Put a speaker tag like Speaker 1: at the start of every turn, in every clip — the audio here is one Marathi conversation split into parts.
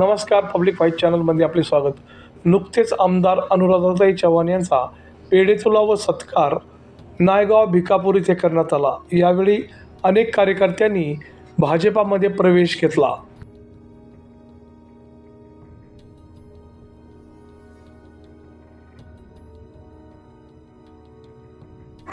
Speaker 1: नमस्कार पब्लिक व्हाईट चॅनलमध्ये आपले स्वागत. नुकतेच आमदार अनुराधाताई चव्हाण यांचा पेढेचुला व सत्कार नायगाव भिकापूर इथे करण्यात आला. यावेळी अनेक कार्यकर्त्यांनी भाजपामध्ये प्रवेश घेतला.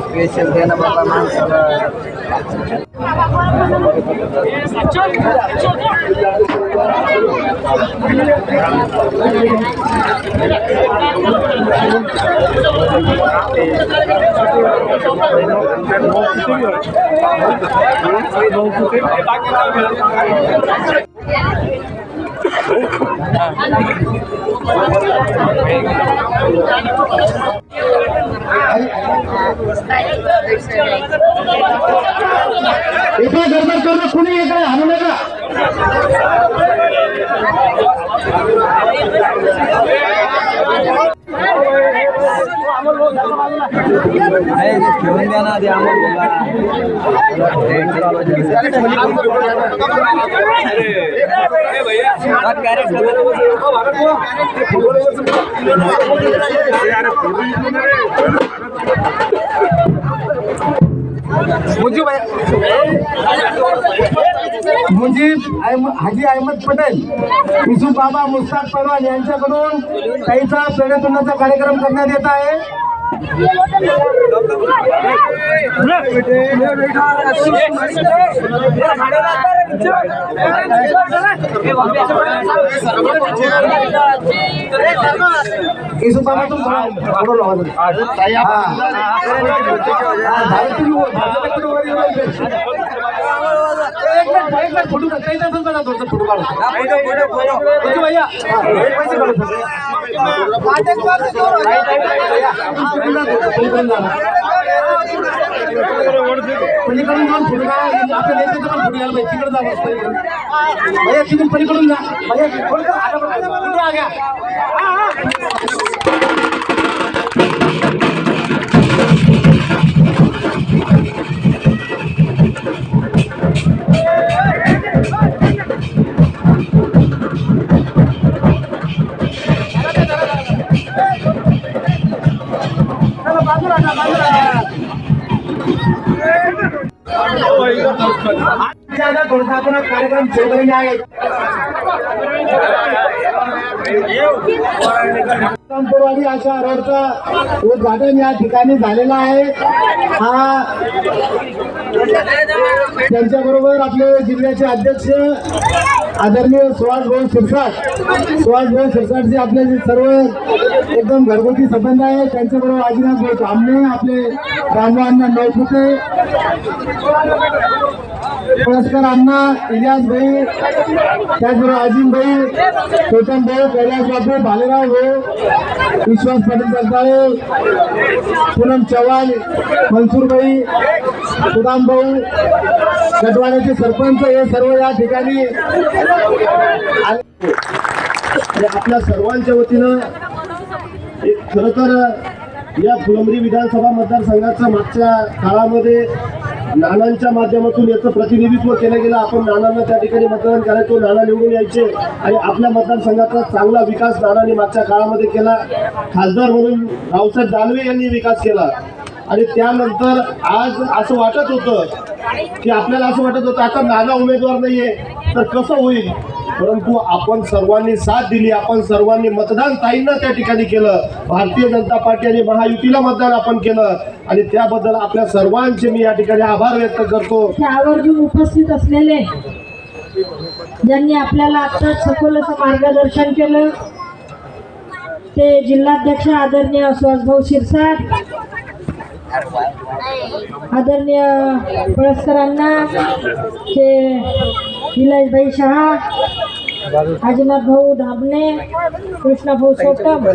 Speaker 2: स्पेशल देणं बाबा माणसाला
Speaker 3: इकडे गडबड करू कुणी इकडे आणू नका.
Speaker 2: घेऊन द्या ना
Speaker 3: हाजी अहमद पटेल विसू बाबा मुस्ताक परवान यांच्याकडून काहीचा प्रेरणाचा कार्यक्रम करण्यात येत आहे. युसुफ बाबा तुम थोडं लावा जरा. हा. हा, झालं तुम्ही वर- झालं तुम्ही वर येऊन राहिले. एक मिनिट, एक मिनिट, फोटो काढ. काही नसेल तर थोडंसं फोटो काढू. फोटो भैया. हा, एक पैसे काढू सगळे. भैया, पलीकडून जा, पलीकडून जा. पलीकडून जाऊन फोटो काढा. आपल्या नेत्याचं पण फोटो घ्यायला पाहिजे. तिकडे जा बस, पलीकडून. भैया तिथून पलीकडून जा भैया फोटो काढा. ज्यादा कार्यक्रम अशा रोडचा उद्घाटन या ठिकाणी झालेला आहे. हा त्यांच्याबरोबर आपले जिल्ह्याचे अध्यक्ष आदरणीय सुहास भाऊ शिरसाट. सुहास भाऊ शिरसाटचे आपले जे सर्व एकदम घरगुती संबंध आहे त्यांच्याबरोबर आजीनाथ भाऊ आमने आपले रामवांना नौफुटे. पुरस्कार अण्णा इलियास भाई त्याचबरोबर अजिम भाई चेतन भाऊ कैलास बापू भालेराव भाऊ विश्वास पाटील सरकारे पूनम चव्हाण मनसूर भाई सुदाम भाऊ गटवाड्याचे सरपंच हे सर्व या ठिकाणी आपल्या सर्वांच्या वतीनं एक खरं तर या फुलंब्री विधानसभा मतदारसंघाचं मागच्या काळामध्ये नानांच्या माध्यमातून याचं प्रतिनिधित्व केलं गेलं. आपण नानांना त्या ठिकाणी मतदान करायचो. नाना निवडून यायचे. आणि आपल्या मतदारसंघाचा चांगला विकास नानांनी मागच्या काळामध्ये केला. खासदार म्हणून रावसाहेब दानवे यांनी विकास केला. आणि त्यानंतर आज असं वाटत होतं की आपल्याला असं वाटत होतं आता नाना उमेदवार नाहीये. तर कसं होईल? परंतु आपण सर्वांनी साथ दिली आपण सर्वांनी मतदान ताईंना त्या ठिकाणी केलं. भारतीय जनता पार्टी आणि महायुतीला मतदान आपण केलं. आणि त्याबद्दल आपल्या सर्वांचे मी या ठिकाणी आभार व्यक्त करतो.
Speaker 4: ते आवर्जून उपस्थित असलेले ज्यांनी आपल्याला आत्ताच सखोल मार्गदर्शन केलं ते जिल्हाध्यक्ष आदरणीय सुहासभाऊ शिरसाट आदरणीय पळसकरांना ते विलासभाई शहा आजीनाथ भाऊ धाबणे कृष्णाभाऊ सोटम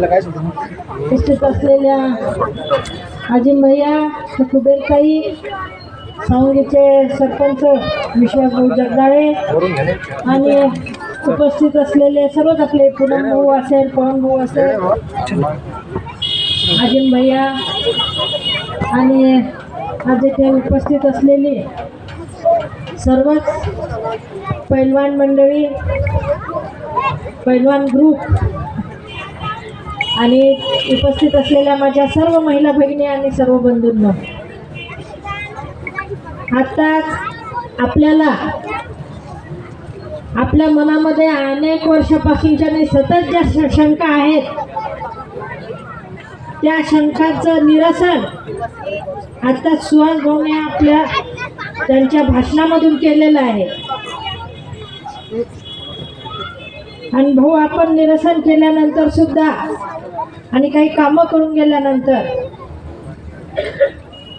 Speaker 4: उपस्थित असलेल्या अजिम भैया कुबेरताई सावंगीचे सरपंच विश्वासभाऊ जगदाळे आणि उपस्थित असलेले सर्वच आपले पूनम भाऊ असेल पवन भाऊ असेल अजिम भैया आणि आज इथे उपस्थित असलेली सर्वच पैलवान मंडळी पैलवान ग्रुप आणि उपस्थित असलेल्या माझ्या सर्व महिला भगिनी आणि सर्व बंधूंना आत्ताच आपल्याला आपल्या मनामध्ये अनेक वर्षापासूनच्या आणि सतत ज्या श- शंका आहेत त्या शंकाचं निरसन. आता सुहास भाऊने आपल्या त्यांच्या भाषणामधून केलेलं आहे. आणि भाऊ आपण निरसन केल्यानंतर सुद्धा आणि काही कामं करून गेल्यानंतर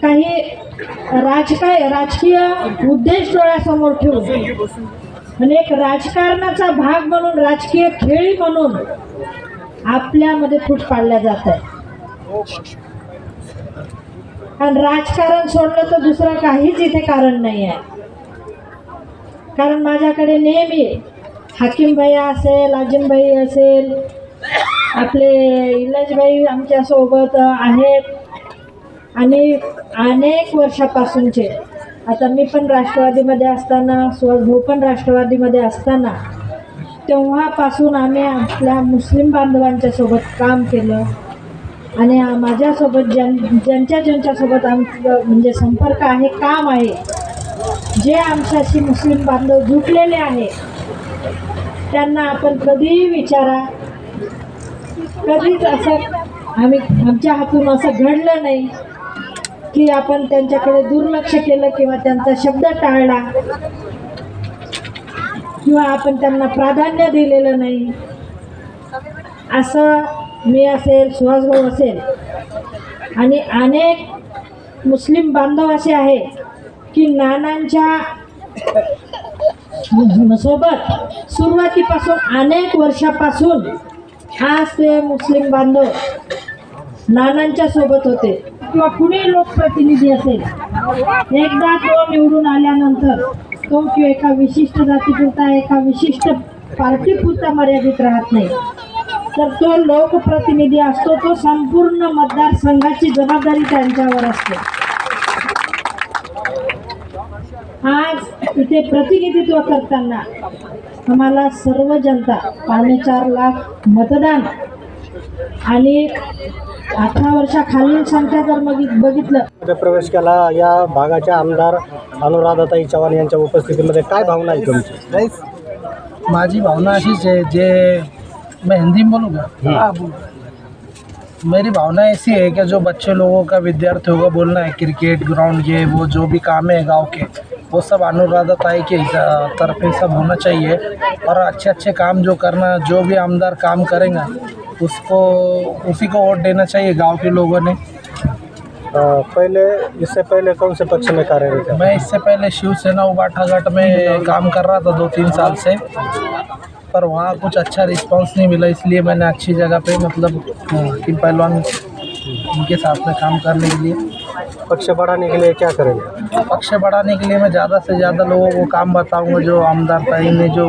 Speaker 4: काही राजकाय राजकीय उद्देश डोळ्यासमोर ठेवून आणि एक राजकारणाचा भाग म्हणून राजकीय खेळी म्हणून आपल्यामध्ये फूट पाडल्या जात आहे आणि राजकारण सोडलं तर दुसरं काहीच इथे कारण नाही आहे. कारण माझ्याकडे नेहमी हाकीम असेल अजिमभाई असेल आपले इलाजबाई आमच्यासोबत आहेत. आणि अनेक वर्षापासूनचे आता मी पण राष्ट्रवादीमध्ये असताना सुहास पण राष्ट्रवादीमध्ये असताना तेव्हापासून आम्ही आपल्या मुस्लिम बांधवांच्यासोबत काम केलं. आणि माझ्यासोबत ज्यां ज्यांच्या ज्यांच्यासोबत आमचं म्हणजे संपर्क आहे काम आहे जे आमच्याशी मुस्लिम बांधव जुटलेले आहे त्यांना आपण कधीही विचारा. कधीच असं आम्ही आमच्या हातून असं घडलं नाही की आपण त्यांच्याकडे दुर्लक्ष केलं किंवा त्यांचा शब्द टाळला किंवा आपण त्यांना प्राधान्य दिलेलं नाही. असं मी असेल सुहासभाऊ असेल. आणि अनेक मुस्लिम बांधव असे आहे की नानांच्या सोबत सुरुवातीपासून अनेक वर्षापासून आज ते मुस्लिम बांधव नानांच्या सोबत होते. किंवा कुणी लोकप्रतिनिधी असेल. एकदा तो निवडून आल्यानंतर तो किंवा एका विशिष्ट जातीपुरता एका विशिष्ट पार्टीपुरता मर्यादित राहत नाही. तर तो लोकप्रतिनिधी असतो तो संपूर्ण मतदारसंघाची जबाबदारी त्यांच्यावर असते. आज इथे प्रतिनिधित्व करताना आम्हाला सर्व जनता पावणे चार लाख मतदान आणि अठरा वर्षाखालील संख्या जर बघित बघितलं.
Speaker 5: प्रवेश केला या भागाच्या आमदार अनुराधाताई चव्हाण यांच्या उपस्थितीमध्ये काय भावना आहे तुमची?
Speaker 2: गाइस माझी भावना अशीच है जे मैं हिंदी में बोलूँगा? हाँ। बोल। मेरी भावना ऐसी है कि जो बच्चे लोगों का विद्यार्थियों का बोलना है क्रिकेट ग्राउंड ये वो जो भी काम है गाँव के वो सब अनुराधा ताई के तरफ़ से सब होना चाहिए। और अच्छे अच्छे काम जो करना जो भी आमदार काम करेगा उसको उसी को वोट देना चाहिए गाँव के लोगों ने।
Speaker 5: अ, पहले इससे पहले कौन से पक्ष में कार्यरत है?
Speaker 2: मैं इससे पहले शिवसेना उबाठाघाट में काम कर रहा था दो तीन साल से। पर वहाँ कुछ अच्छा रिस्पांस नहीं मिला इसलिए मैंने अच्छी जगह पे मतलब कि पहलवान उनके साथ में काम करने के लिए।
Speaker 5: पक्ष बढ़ाने के लिए क्या करेंगे?
Speaker 2: पक्ष बढ़ाने के लिए मैं ज़्यादा से ज़्यादा लोगों को काम बताऊँगा जो आमदार ताई ने जो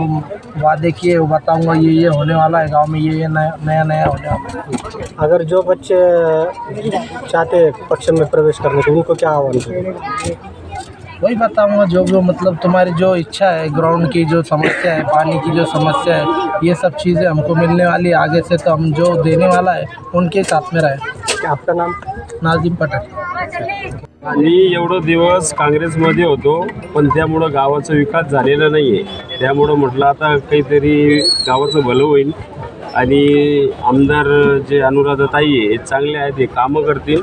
Speaker 2: वादे किए वो बताऊँगा ये ये होने वाला है गाँव में ये ये नया नया नया होने वाला है।
Speaker 5: अगर जो बच्चे चाहते हैं पक्ष में प्रवेश करने के उनको क्या आह्वान करेंगे
Speaker 2: वही बताऊंगा जो जो मतलब तुम्हारी जो इच्छा है ग्राउंड की जो समस्या है पानी की जो समस्या है ये सब चीज़ें हमको मिलने वाली आगे से तो हम जो देने वाला है उनके साथ में रहे।
Speaker 5: आपका नाम?
Speaker 2: नाजिम पटेल।
Speaker 6: मी एवढं दिवस काँग्रेसमध्ये होतो पण त्यामुळं गावाचा विकास झालेला नाही आहे त्यामुळं म्हटलं आता काहीतरी गावाचं भलं होईल. आणि आमदार जे अनुराधाताई आहे हे चांगले आहेत हे कामं करतील.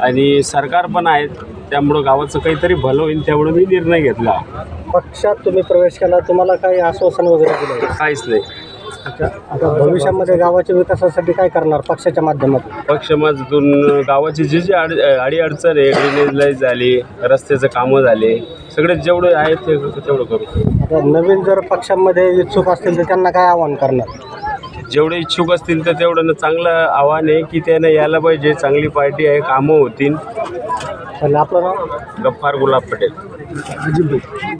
Speaker 6: आणि सरकार पण आहेत. त्यामुळं गावाचं काहीतरी भलं होईल त्यामुळं मी निर्णय घेतला.
Speaker 5: पक्षात तुम्ही प्रवेश केला तुम्हाला काही आश्वासन वगैरे दिलं?
Speaker 6: काहीच नाही.
Speaker 5: अच्छा आता भविष्यामध्ये गावाच्या विकासासाठी काय करणार पक्षाच्या माध्यमातून?
Speaker 6: पक्षमातून गावाची जी जी अडी अडचण आहे ड्रेनेज लाइट झाली रस्त्याचं कामं झाले सगळे जेवढे आहेत ते तेवढं करू.
Speaker 5: आता नवीन जर पक्षामध्ये इच्छुक असतील तर त्यांना काय आव्हान करणार?
Speaker 6: जेवढे इच्छुक असतील तर तेवढं चांगलं आव्हान आहे की त्यानं यायला पाहिजे. चांगली पार्टी आहे कामं होतील.
Speaker 5: आपलं
Speaker 6: गफ्फार गुलाब पटेल.